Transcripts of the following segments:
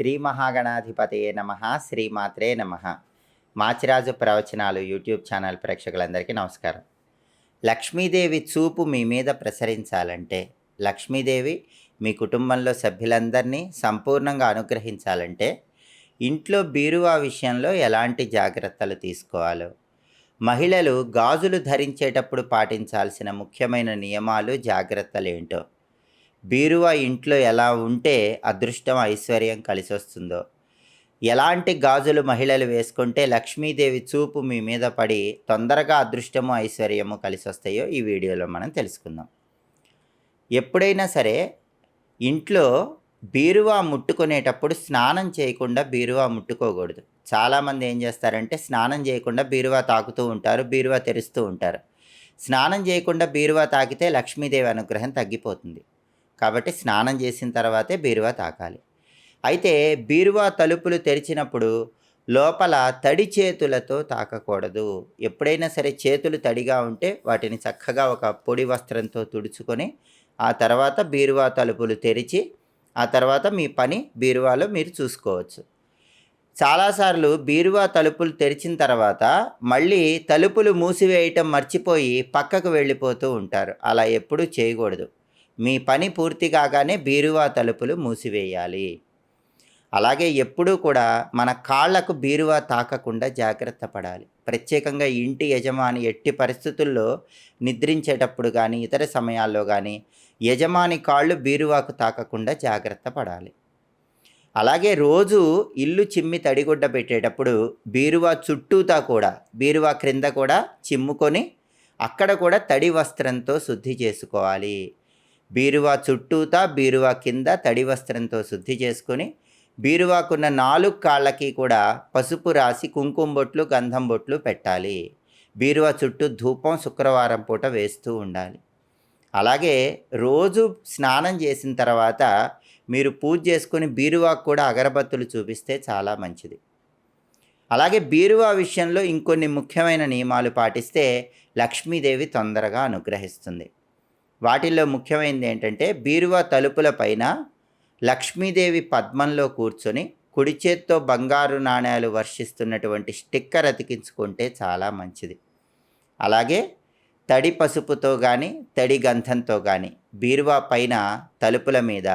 శ్రీ మహాగణాధిపతయే నమ శ్రీమాత్రే నమ. మాచిరాజు ప్రవచనాలు యూట్యూబ్ ఛానల్ ప్రేక్షకులందరికీ నమస్కారం. లక్ష్మీదేవి చూపు మీ మీద ప్రసరించాలంటే లక్ష్మీదేవి మీ కుటుంబంలో సభ్యులందరినీ సంపూర్ణంగా అనుగ్రహించాలంటే ఇంట్లో బీరువా విషయంలో ఎలాంటి జాగ్రత్తలు తీసుకోవాలో మహిళలు గాజులు ధరించేటప్పుడు పాటించాల్సిన ముఖ్యమైన నియమాలు జాగ్రత్తలు ఏంటో బీరువా ఇంట్లో ఎలా ఉంటే అదృష్టం ఐశ్వర్యం కలిసి వస్తుందో ఎలాంటి గాజులు మహిళలు వేసుకుంటే లక్ష్మీదేవి చూపు మీ మీద పడి తొందరగా అదృష్టము ఐశ్వర్యము కలిసి వస్తాయో ఈ వీడియోలో మనం తెలుసుకుందాం. ఎప్పుడైనా సరే ఇంట్లో బీరువా ముట్టుకునేటప్పుడు స్నానం చేయకుండా బీరువా ముట్టుకోకూడదు. చాలామంది ఏం చేస్తారంటే స్నానం చేయకుండా బీరువా తాకుతూ ఉంటారు బీరువా తెరుస్తూ ఉంటారు. స్నానం చేయకుండా బీరువా తాకితే లక్ష్మీదేవి అనుగ్రహం తగ్గిపోతుంది. కాబట్టి స్నానం చేసిన తర్వాతే బీరువా తాకాలి. అయితే బీరువా తలుపులు తెరిచినప్పుడు లోపల తడి చేతులతో తాకకూడదు. ఎప్పుడైనా సరే చేతులు తడిగా ఉంటే వాటిని చక్కగా ఒక పొడి వస్త్రంతో తుడుచుకొని ఆ తర్వాత బీరువా తలుపులు తెరిచి ఆ తర్వాత మీ పని బీరువాలో మీరు చూసుకోవచ్చు. చాలాసార్లు బీరువా తలుపులు తెరిచిన తర్వాత మళ్ళీ తలుపులు మూసివేయటం మర్చిపోయి పక్కకు వెళ్ళిపోతూ ఉంటారు. అలా ఎప్పుడూ చేయకూడదు. మీ పని పూర్తి కాగానే బీరువా తలుపులు మూసివేయాలి. అలాగే ఎప్పుడూ కూడా మన కాళ్ళకు బీరువా తాకకుండా జాగ్రత్త పడాలి. ప్రత్యేకంగా ఇంటి యజమాని ఎట్టి పరిస్థితుల్లో నిద్రించేటప్పుడు కానీ ఇతర సమయాల్లో కానీ యజమాని కాళ్ళు బీరువాకు తాకకుండా జాగ్రత్త పడాలి. అలాగే రోజు ఇల్లు చిమ్మి తడిగుడ్డ పెట్టేటప్పుడు బీరువా చుట్టూతా కూడా బీరువా క్రింద కూడా చిమ్ముకొని అక్కడ కూడా తడి వస్త్రంతో శుద్ధి చేసుకోవాలి. బీరువా చుట్టూతా బీరువా కింద తడి వస్త్రంతో శుద్ధి చేసుకొని బీరువాకున్న నాలుగు కాళ్ళకి కూడా పసుపు రాసి కుంకుమ బొట్లు గంధం బొట్లు పెట్టాలి. బీరువా చుట్టూ ధూపం శుక్రవారం పూట వేస్తూ ఉండాలి. అలాగే రోజు స్నానం చేసిన తర్వాత మీరు పూజ చేసుకొని బీరువాకు కూడా అగరబత్తులు చూపిస్తే చాలా మంచిది. అలాగే బీరువా విషయంలో ఇంకొన్ని ముఖ్యమైన నియమాలు పాటిస్తే లక్ష్మీదేవి తొందరగా అనుగ్రహిస్తుంది. వాటిల్లో ముఖ్యమైనది ఏంటంటే బీరువా తలుపుల పైన లక్ష్మీదేవి పద్మంలో కూర్చొని కుడి చేత్తో బంగారు నాణ్యాలు వర్షిస్తున్నటువంటి స్టిక్కర్ అతికించుకుంటే చాలా మంచిది. అలాగే తడి పసుపుతో కానీ తడి గంధంతో కానీ బీరువా పైన తలుపుల మీద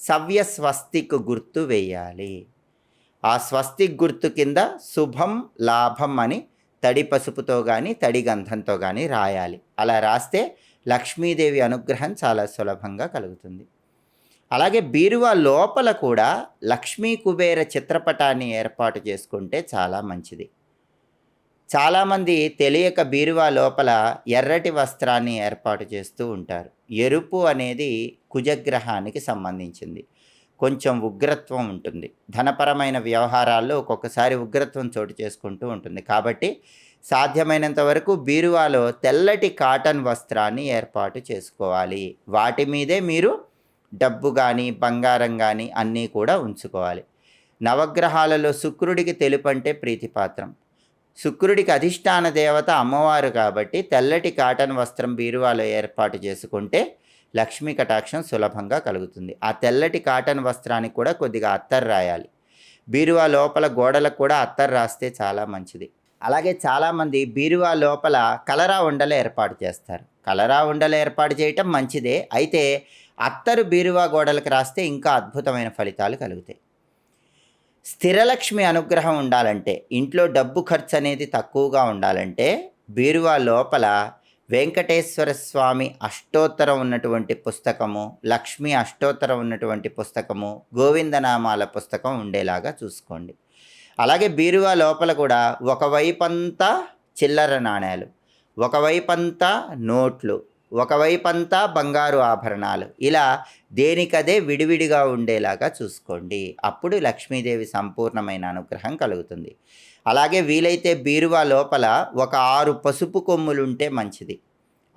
సవ్య స్వస్తిక్ గుర్తు వేయాలి. ఆ స్వస్తిక్ గుర్తు కింద శుభం లాభం అని తడి పసుపుతో కానీ తడి గంధంతో కానీ రాయాలి. అలా రాస్తే లక్ష్మీదేవి అనుగ్రహం చాలా సులభంగా కలుగుతుంది. అలాగే బీరువా లోపల కూడా లక్ష్మీ కుబేర చిత్రపటాన్ని ఏర్పాటు చేసుకుంటే చాలా మంచిది. చాలామంది తెలియక బీరువా లోపల ఎర్రటి వస్త్రాన్ని ఏర్పాటు చేస్తూ ఉంటారు. ఎరుపు అనేది కుజగ్రహానికి సంబంధించింది. కొంచెం ఉగ్రత్వం ఉంటుంది. ధనపరమైన వ్యవహారాల్లో ఒక్కొక్కసారి ఉగ్రత్వం చోటు చేసుకుంటూ ఉంటుంది. కాబట్టి సాధ్యమైనంత వరకు బీరువాలో తెల్లటి కాటన్ వస్త్రాన్ని ఏర్పాటు చేసుకోవాలి. వాటి మీదే మీరు డబ్బు కానీ బంగారం కానీ అన్నీ కూడా ఉంచుకోవాలి. నవగ్రహాలలో శుక్రుడికి తెలుపు అంటే ప్రీతిపాత్రం. శుక్రుడికి అధిష్టాన దేవత అమ్మవారు కాబట్టి తెల్లటి కాటన్ వస్త్రం బీరువాలో ఏర్పాటు చేసుకుంటే లక్ష్మీ కటాక్షం సులభంగా కలుగుతుంది. ఆ తెల్లటి కాటన్ వస్త్రానికి కూడా కొద్దిగా అత్తర్ రాయాలి. బీరువా లోపల గోడలకు కూడా అత్తర్ రాస్తే చాలా మంచిది. అలాగే చాలామంది బీరువా లోపల కలరా ఉండలు ఏర్పాటు చేస్తారు. కలరా ఉండలు ఏర్పాటు చేయటం మంచిదే. అయితే అత్తరు బీరువా గోడలకు రాస్తే ఇంకా అద్భుతమైన ఫలితాలు కలుగుతాయి. స్థిరలక్ష్మి అనుగ్రహం ఉండాలంటే ఇంట్లో డబ్బు ఖర్చు అనేది తక్కువగా ఉండాలంటే బీరువా లోపల వెంకటేశ్వర స్వామి అష్టోత్తరం ఉన్నటువంటి పుస్తకము లక్ష్మీ అష్టోత్తరం ఉన్నటువంటి పుస్తకము గోవిందనామాల పుస్తకం ఉండేలాగా చూసుకోండి. అలాగే బీరువా లోపల కూడా ఒకవైపంతా చిల్లర నాణ్యాలు ఒకవైపంతా నోట్లు ఒకవైపంతా బంగారు ఆభరణాలు. ఇలా దేనికదే విడివిడిగా ఉండేలాగా చూసుకోండి. అప్పుడు లక్ష్మీదేవి సంపూర్ణమైన అనుగ్రహం కలుగుతుంది. అలాగే వీలైతే బీరువా లోపల ఒక ఆరు పసుపు కొమ్ములుంటే మంచిది.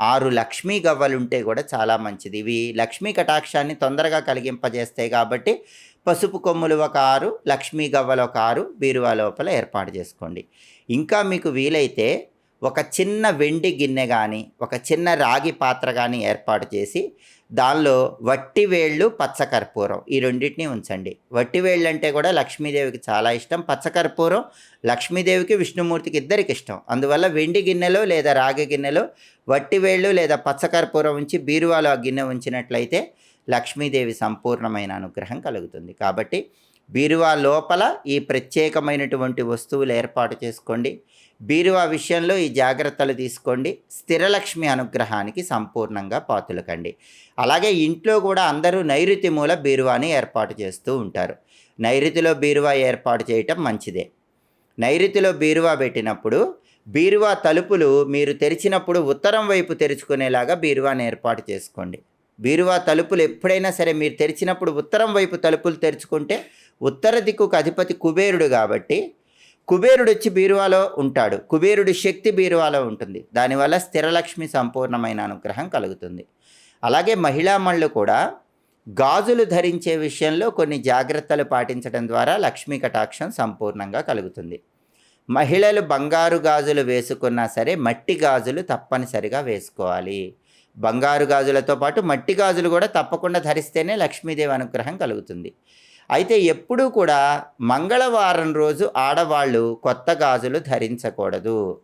ఆరు లక్ష్మీ గవ్వలుంటే కూడా చాలా మంచిది. ఇవి లక్ష్మీ కటాక్షాన్ని తొందరగా కలిగింపజేస్తాయి కాబట్టి పసుపు కొమ్ములు ఒక ఆరు లక్ష్మీ గవ్వలు ఒక ఆరు బీరువా లోపల ఏర్పాటు చేసుకోండి. ఇంకా మీకు వీలైతే ఒక చిన్న వెండి గిన్నె కానీ ఒక చిన్న రాగి పాత్ర కానీ ఏర్పాటు చేసి దానిలో వట్టి వేళ్ళు పచ్చకర్పూరం ఈ రెండింటిని ఉంచండి. వట్టి వేళ్ళు అంటే కూడా లక్ష్మీదేవికి చాలా ఇష్టం పచ్చకర్పూరం లక్ష్మీదేవికి విష్ణుమూర్తికి ఇద్దరికి ఇష్టం. అందువల్ల వెండి గిన్నెలో లేదా రాగి గిన్నెలో వట్టి వేళ్ళు లేదా పచ్చకర్పూరం ఉంచి బీరువాలో ఆ గిన్నె ఉంచినట్లయితే లక్ష్మీదేవి సంపూర్ణమైన అనుగ్రహం కలుగుతుంది. కాబట్టి బీరువా లోపల ఈ ప్రత్యేకమైనటువంటి వస్తువులు ఏర్పాటు చేసుకోండి. బీరువా విషయంలో ఈ జాగ్రత్తలు తీసుకోండి. స్థిరలక్ష్మి అనుగ్రహానికి సంపూర్ణంగా పాతులకండి. అలాగే ఇంట్లో కూడా అందరూ నైరుతి మూల బీరువాని ఏర్పాటు చేస్తూ ఉంటారు. నైరుతిలో బీరువా ఏర్పాటు చేయటం మంచిదే. నైరుతిలో బీరువా పెట్టినప్పుడు బీరువా తలుపులు మీరు తెరిచినప్పుడు ఉత్తరం వైపు తెరుచుకునేలాగా బీరువాని ఏర్పాటు చేసుకోండి. బీరువా తలుపులు ఎప్పుడైనా సరే మీరు తెరిచినప్పుడు ఉత్తరం వైపు తలుపులు తెరుచుకుంటే ఉత్తర దిక్కుకు అధిపతి కుబేరుడు కాబట్టి కుబేరుడు వచ్చి బీరువాలో ఉంటాడు. కుబేరుడి శక్తి బీరువాలో ఉంటుంది. దానివల్ల స్థిరలక్ష్మి సంపూర్ణమైన అనుగ్రహం కలుగుతుంది. అలాగే మహిళామణులు కూడా గాజులు ధరించే విషయంలో కొన్ని జాగ్రత్తలు పాటించడం ద్వారా లక్ష్మీ కటాక్షం సంపూర్ణంగా కలుగుతుంది. మహిళలు బంగారు గాజులు వేసుకున్నా సరే మట్టి గాజులు తప్పనిసరిగా వేసుకోవాలి. బంగారు గాజులతో పాటు మట్టి గాజులు కూడా తప్పకుండా ధరిస్తేనే లక్ష్మీదేవి అనుగ్రహం కలుగుతుంది. అయితే ఎప్పుడూ కూడా మంగళవారం రోజు ఆడవాళ్ళు కొత్త గాజులు ధరించకూడదు.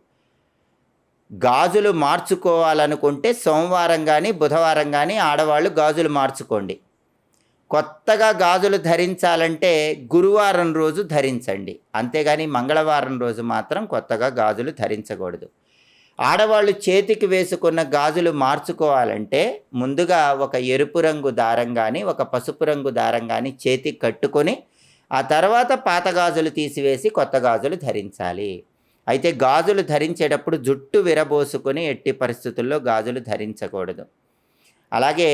గాజులు మార్చుకోవాలనుకుంటే సోమవారం కానీ బుధవారం కానీ ఆడవాళ్ళు గాజులు మార్చుకోండి. కొత్తగా గాజులు ధరించాలంటే గురువారం రోజు ధరించండి. అంతేగాని మంగళవారం రోజు మాత్రం కొత్తగా గాజులు ధరించకూడదు. ఆడవాళ్ళు చేతికి వేసుకున్న గాజులు మార్చుకోవాలంటే ముందుగా ఒక ఎరుపు రంగు దారం కానీ ఒక పసుపు రంగు దారం కానీ చేతికి కట్టుకొని ఆ తర్వాత పాత గాజులు తీసివేసి కొత్త గాజులు ధరించాలి. అయితే గాజులు ధరించేటప్పుడు జుట్టు విరబోసుకొని ఎట్టి పరిస్థితుల్లో గాజులు ధరించకూడదు. అలాగే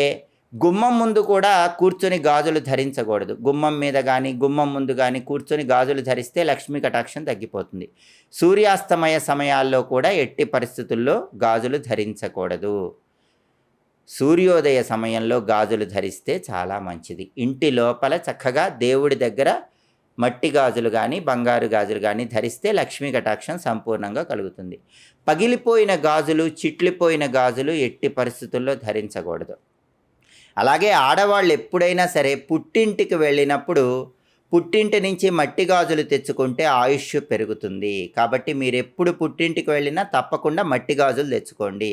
గుమ్మం ముందు కూడా కూర్చొని గాజులు ధరించకూడదు. గుమ్మం మీద కానీ గుమ్మం ముందు కానీ కూర్చొని గాజులు ధరిస్తే లక్ష్మీ కటాక్షం తగ్గిపోతుంది. సూర్యాస్తమయ సమయాల్లో కూడా ఎట్టి పరిస్థితుల్లో గాజులు ధరించకూడదు. సూర్యోదయ సమయంలో గాజులు ధరిస్తే చాలా మంచిది. ఇంటి లోపల చక్కగా దేవుడి దగ్గర మట్టి గాజులు కానీ బంగారు గాజులు కానీ ధరిస్తే లక్ష్మీ కటాక్షం సంపూర్ణంగా కలుగుతుంది. పగిలిపోయిన గాజులు చిట్లిపోయిన గాజులు ఎట్టి పరిస్థితుల్లో ధరించకూడదు. అలాగే ఆడవాళ్ళు ఎప్పుడైనా సరే పుట్టింటికి వెళ్ళినప్పుడు పుట్టింటి నుంచి మట్టి గాజులు తెచ్చుకుంటే ఆయుష్ పెరుగుతుంది. కాబట్టి మీరు ఎప్పుడు పుట్టింటికి వెళ్ళినా తప్పకుండా మట్టి గాజులు తెచ్చుకోండి.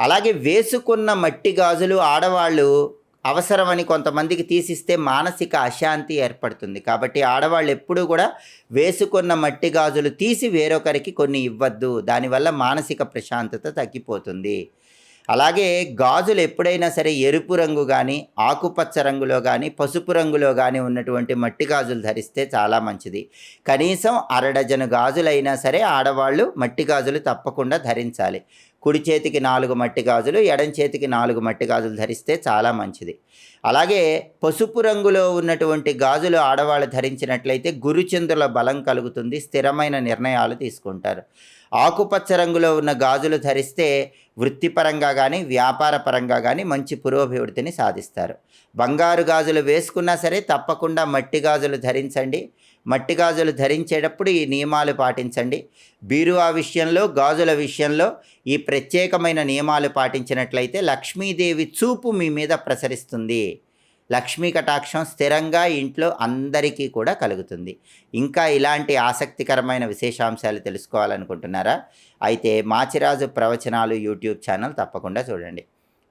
అలాగే వేసుకున్న మట్టి గాజులు ఆడవాళ్ళు అవసరమని కొంతమందికి తీసిస్తే మానసిక అశాంతి ఏర్పడుతుంది. కాబట్టి ఆడవాళ్ళు ఎప్పుడూ కూడా వేసుకున్న మట్టి గాజులు తీసి వేరొకరికి కొన్ని ఇవ్వద్దు. దానివల్ల మానసిక ప్రశాంతత తగ్గిపోతుంది. అలాగే గాజులు ఎప్పుడైనా సరే ఎరుపు రంగు కానీ ఆకుపచ్చ రంగులో కానీ పసుపు రంగులో కానీ ఉన్నటువంటి మట్టి గాజులు ధరిస్తే చాలా మంచిది. కనీసం అరడజను గాజులైనా సరే ఆడవాళ్ళు మట్టి గాజులు తప్పకుండా ధరించాలి. కుడి చేతికి నాలుగు మట్టి గాజులు ఎడం చేతికి నాలుగు మట్టి గాజులు ధరిస్తే చాలా మంచిది. అలాగే పసుపు రంగులో ఉన్నటువంటి గాజులు ఆడవాళ్ళు ధరించినట్లయితే గురుచంద్రుల బలం కలుగుతుంది స్థిరమైన నిర్ణయాలు తీసుకుంటారు. ఆకుపచ్చ రంగులో ఉన్న గాజులు ధరిస్తే వృత్తిపరంగా కానీ వ్యాపార పరంగా కానీ మంచి పురోభివృద్ధిని సాధిస్తారు. బంగారు గాజులు వేసుకున్నా సరే తప్పకుండా మట్టి గాజులు ధరించండి. మట్టి గాజులు ధరించేటప్పుడు ఈ నియమాలు పాటించండి. బీరువా విషయంలో గాజుల విషయంలో ఈ ప్రత్యేకమైన నియమాలు పాటించినట్లయితే లక్ష్మీదేవి చూపు మీ మీద ప్రసరిస్తుంది. లక్ష్మీ కటాక్షం స్థిరంగా ఇంట్లో అందరికీ కూడా కలుగుతుంది. ఇంకా ఇలాంటి ఆసక్తికరమైన విశేషాంశాలు తెలుసుకోవాలనుకుంటున్నారా? అయితే మాచిరాజు ప్రవచనాలు యూట్యూబ్ ఛానల్ తప్పకుండా చూడండి.